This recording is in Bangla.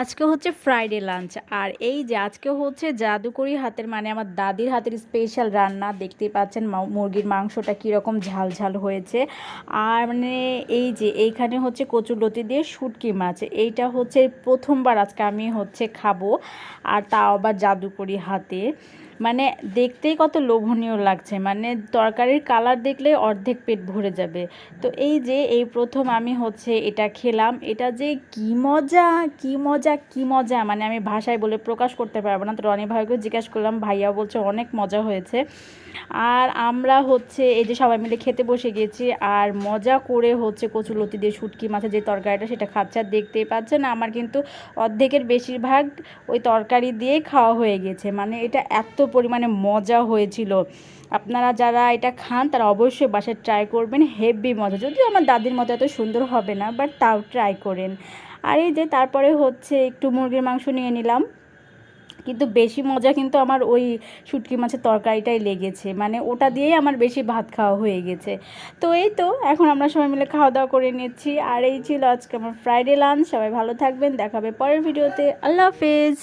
আজকে হচ্ছে ফ্রাইডে লাঞ্চ আর এই যে আজকে হচ্ছে জাদুকরি হাতের মানে আমার দাদির হাতের স্পেশাল রান্না, দেখতেই পাচ্ছেন মুরগির মাংসটা কীরকম ঝাল ঝাল হয়েছে। আর মানে এই যে এইখানে হচ্ছে কচুরলতি দিয়ে শুটকি মাছ, এইটা হচ্ছে প্রথমবার আজকে আমি হচ্ছে খাব, আর তাও আবার জাদুকরি হাতে। মানে দেখতেই কত লোভনীয় লাগছে মানে তরকারির কালার দেখলে অর্ধেক পেট ভরে যাবে। তো এই যে এই প্রথম আমি হচ্ছে এটা খেলাম, এটা যে কি মজা কি মজা কি মজা? মানে আমি ভাষায় বলে প্রকাশ করতে পারব না। তো রনি ভাইকে জিজ্ঞাসা করলাম, ভাইয়া বলছে অনেক মজা হয়েছে। আর আমরা হচ্ছে এই যে সবাই মিলে খেতে বসে গেছি, আর মজা করে হচ্ছে কচুলতি দিয়ে শুটকি মাছের যে তরকারিটা সেটা খাচ্ছে। আর দেখতেই পাচ্ছেন আমার কিন্তু অর্ধেকের বেশিরভাগ ওই তরকারি দিয়েই খাওয়া হয়ে গেছে। মানে এটা এত পরিমাণে মজা হয়েছিল। আপনারা যারা এটা খান, তারা অবশ্যই বাসায় ট্রাই করবেন। হেভি মজা। যদিও আমার দাদির মতো এত সুন্দর হবে না বাট তাও ট্রাই করেন। আর এই যে তারপরে হচ্ছে একটু মুরগির মাংস নিয়ে নিলাম। কিন্তু বেশি মজা কিন্তু আমার ওই শুটকি মাছের তরকারিটাই লেগেছে। মানে ওটা দিয়েই আমার বেশি ভাত খাওয়া হয়ে গেছে। তো এই তো, এখন আমরা সবাই মিলে খাওয়া দাওয়া করে নিচ্ছি। আর এই ছিল আজকে আমার ফ্রাইডে লাঞ্চ সবাই ভালো থাকবেন। দেখাবে পরের ভিডিওতে। আল্লাহ হাফেজ।